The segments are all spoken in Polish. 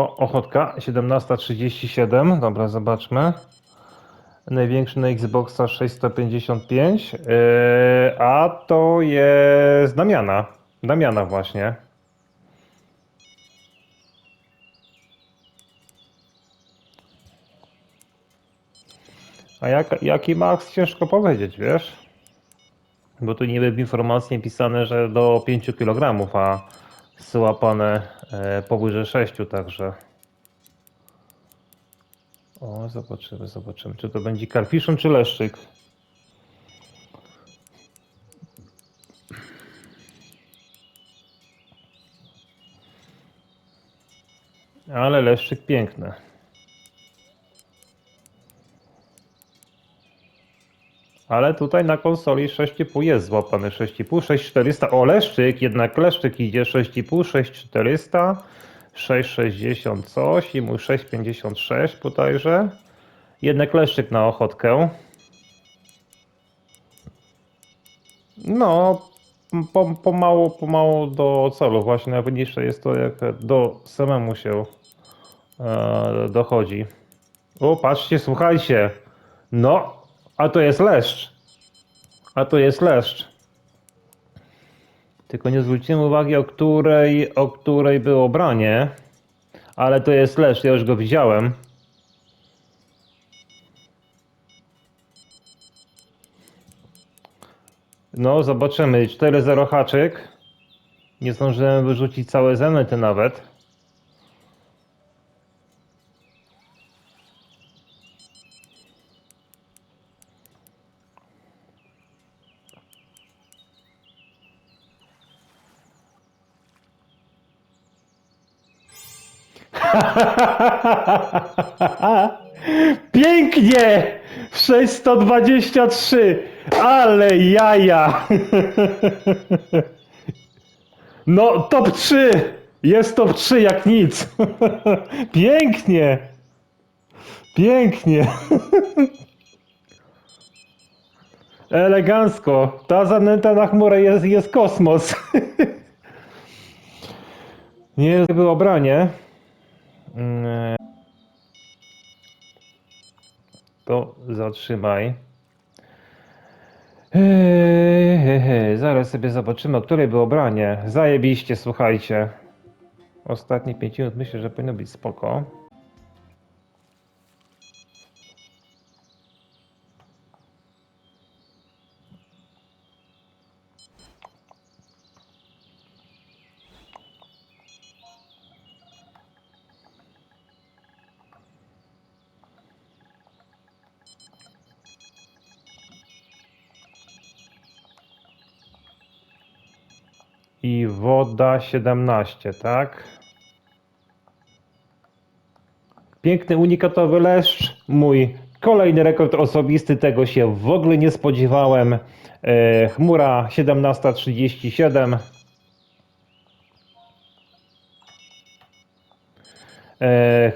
O, Ochotka 17.37. Dobra, zobaczmy. Największy na Xboxa 655. Yy, a to jest Damiana. Damiana właśnie. A jak, jaki max ciężko powiedzieć, wiesz? Bo tu niby w informacji napisane, że do 5 kg, a złapane e, powyżej 6, także. O, zobaczymy, zobaczymy. Czy to będzie karfiszon, czy leszczyk? Ale leszczyk piękny. Ale tutaj na konsoli 6,5 jest złapany 6,5, 6400. O, leszczyk, jednak leszczyk idzie 6,5, 6400, 660 coś i mój 656 bodajże. Jednak leszczyk na ochotkę. No, po, pomału, pomału do celu. Właśnie najważniejsze jest to, jak do samemu się e, dochodzi. O, patrzcie, słuchajcie. No, a to jest leszcz. A to jest leszcz. Tylko nie zwróciłem uwagi, o której, o której było branie. Ale to jest leszcz, ja już go widziałem. No, zobaczymy. 4-0 haczyk. Nie zdążyłem wyrzucić całe zanety nawet. Pięknie! 623! Ale jaja! No, top 3! Jest top 3 jak nic! Pięknie! Pięknie! Elegancko! Ta zanęta na chmurę jest, jest kosmos! Nie było branie. Mm, To zatrzymaj. Eee, he, he, Zaraz sobie zobaczymy, o której było branie. Zajebiście, słuchajcie. Ostatnie 5 minut myślę, że powinno być spoko. I woda 17, tak? Piękny, unikatowy leszcz. Mój kolejny rekord osobisty. Tego się w ogóle nie spodziewałem. E, chmura 17.37.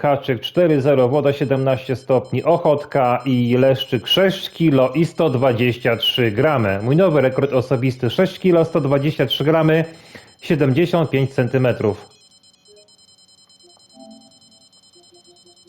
haczyk 4,0, woda 17 stopni, ochotka i leszczyk 6 kg i 123 gramy. Mój nowy rekord osobisty 6 kg, 123 gramy, 75 centymetrów.